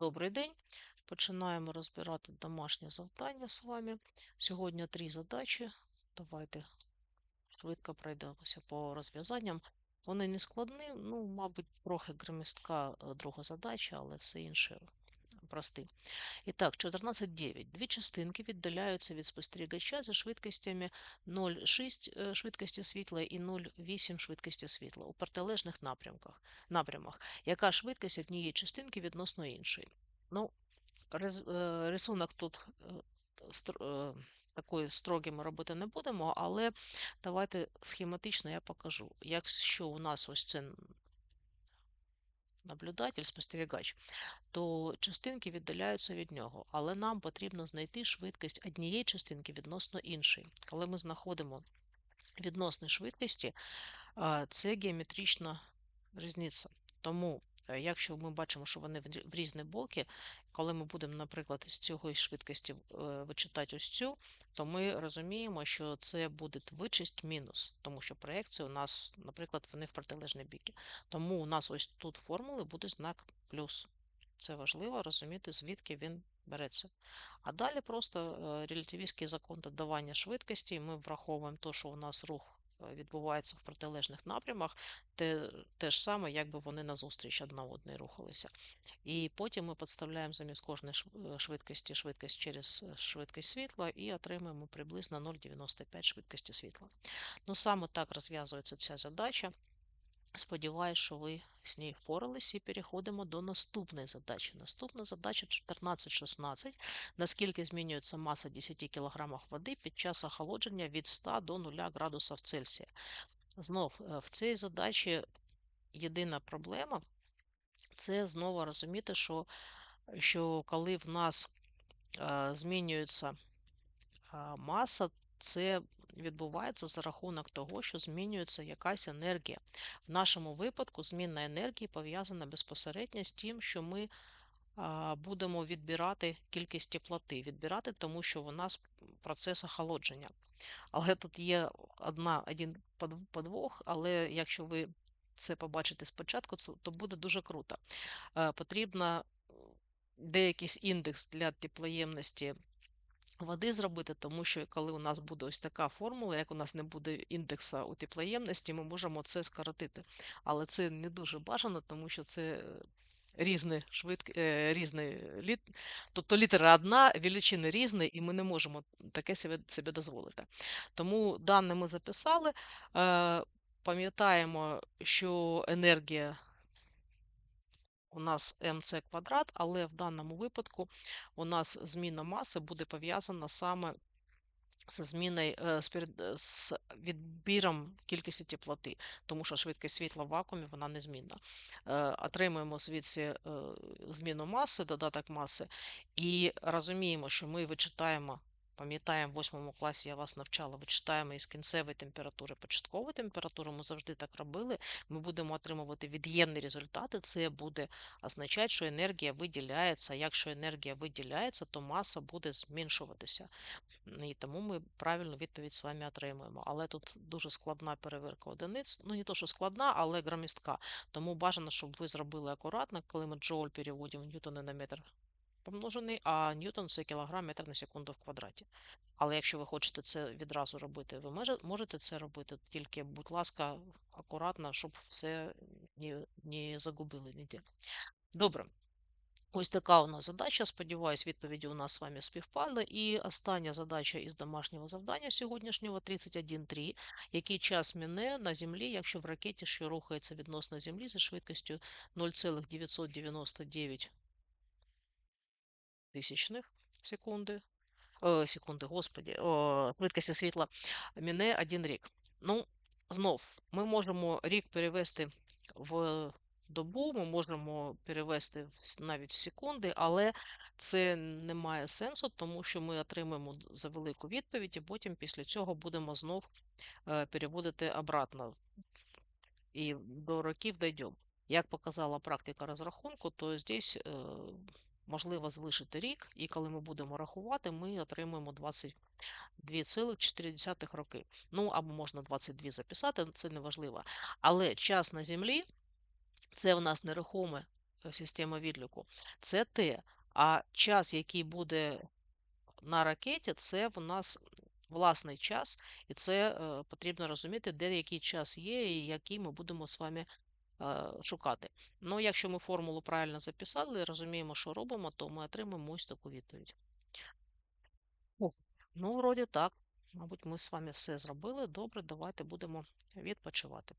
Добрий день. Починаємо розбирати домашнє завдання з вами. Сьогодні три задачі. Давайте швидко пройдемося по розв'язанням. Вони не складні, ну, мабуть, трохи громістка е, друга задача, але все інше прості. І так, 14.9. Дві частинки віддаляються від спостерігача за швидкостями 0,6 е, швидкості світла і 0,8 швидкості світла у протилежних напрямках, напрямах. Яка швидкість однієї частинки відносно іншої? Ну, е, рисунок тут е, стр- такий строгий ми робити не будемо, але давайте схематично я покажу. Якщо у нас ось це наблюдатель, спостерігач, то частинки віддаляються від нього, але нам потрібно знайти швидкість однієї частинки відносно іншої. Коли ми знаходимо відносні швидкості, це геометрична різниця. Тому, якщо ми бачимо, що вони в різні боки, коли ми будемо, наприклад, з цього швидкості е, вичитати ось цю, то ми розуміємо, що це буде вичесть мінус, тому що проекції у нас, наприклад, вони в протилежні біки. Тому у нас ось тут формули буде знак плюс. Це важливо розуміти, звідки він береться. А далі просто е, релятивістський закон додавання швидкості. Ми враховуємо те, що у нас рух відбувається в протилежних напрямах, те, те ж саме, якби вони назустріч одна одній рухалися. І потім ми підставляємо замість кожної е, швидкості швидкість через е, швидкість світла і отримуємо приблизно 0,95 швидкості світла. Ну, саме так розв'язується ця задача. Сподіваюсь, що ви з нею впорались і переходимо до наступної задачі. Наступна задача 14-16. Наскільки змінюється маса 10 кг води під час охолодження від 100 до 0 градусів Цельсія. Знов е, в цій задачі єдина проблема це знову розуміти, що, що коли в нас е, змінюється маса, це відбувається за рахунок того, що змінюється якась енергія. В нашому випадку зміна енергії пов'язана безпосередньо з тим, що ми будемо відбирати кількість теплоти. Відбирати, тому що у нас процес охолодження. Але тут є одна, один подвох, але якщо ви це побачите спочатку, то буде дуже круто. Е, Потрібно деякийсь індекс для теплоємності води зробити, тому що коли у нас буде ось така формула, як у нас не буде індекса у теплоємності, ми можемо це скоротити. Але це не дуже бажано, тому що це е, різні швидкі, різні літ... тобто літера одна, величини різні, і ми не можемо таке себе, дозволити. Тому дане ми записали. Е, Пам'ятаємо, що енергія у нас МЦ квадрат, але в даному випадку у нас зміна маси буде пов'язана саме з зміною е, е, з відбіром кількості теплоти, тому що швидкість світла в вакуумі вона незмінна. Е, Отримуємо звідси зміну маси, додаток маси, і розуміємо, що ми вичитаємо. Пам'ятаємо, в восьмому класі я вас навчала, вичитаємо із кінцевої температури початкову температуру. Ми завжди так робили. Ми будемо отримувати від'ємні результати. Це буде означати, що енергія виділяється. Якщо енергія виділяється, то маса буде зменшуватися. І тому ми правильну відповідь з вами отримуємо. Але тут дуже складна перевірка одиниць. Ну, не то, що складна, але громістка. Тому бажано, щоб ви зробили акуратно, коли ми джоуль переводимо в ньютони на метр помножений, а ньютон це кілограм метр на секунду в квадраті. Але якщо ви хочете це відразу робити, ви можете це робити, тільки, будь ласка, акуратно, щоб все не, не загубили ніде. Добре. Ось така у нас задача. Сподіваюсь, відповіді у нас з вами співпали. І остання задача із домашнього завдання сьогоднішнього 31.3. Який час мине на Землі, якщо в ракеті, що рухається відносно Землі за швидкістю 0,999 тисячних секунди, о, секунди, господі, о, швидкості світла, мине один рік. Ну, знов, ми можемо рік перевести в добу, ми можемо перевести навіть в секунди, але це не має сенсу, тому що ми отримаємо за велику відповідь, і потім після цього будемо знов е, переводити обратно і до років дійдемо. Як показала практика розрахунку, то здесь е, можливо залишити рік, і коли ми будемо рахувати, ми отримуємо 22,4 роки. Ну, або можна 22 записати, це не важливо. Але час на землі це у нас нерухоме е, система відліку, це Т. А час, який буде на ракеті, це в нас власний час, і це е, потрібно розуміти, де який час є, і який ми будемо з вами шукати. Ну, якщо ми формулу правильно записали, розуміємо, що робимо, то ми отримаємо ось таку відповідь. О, ну, вроді так. Мабуть, ми з вами все зробили. Добре, давайте будемо відпочивати.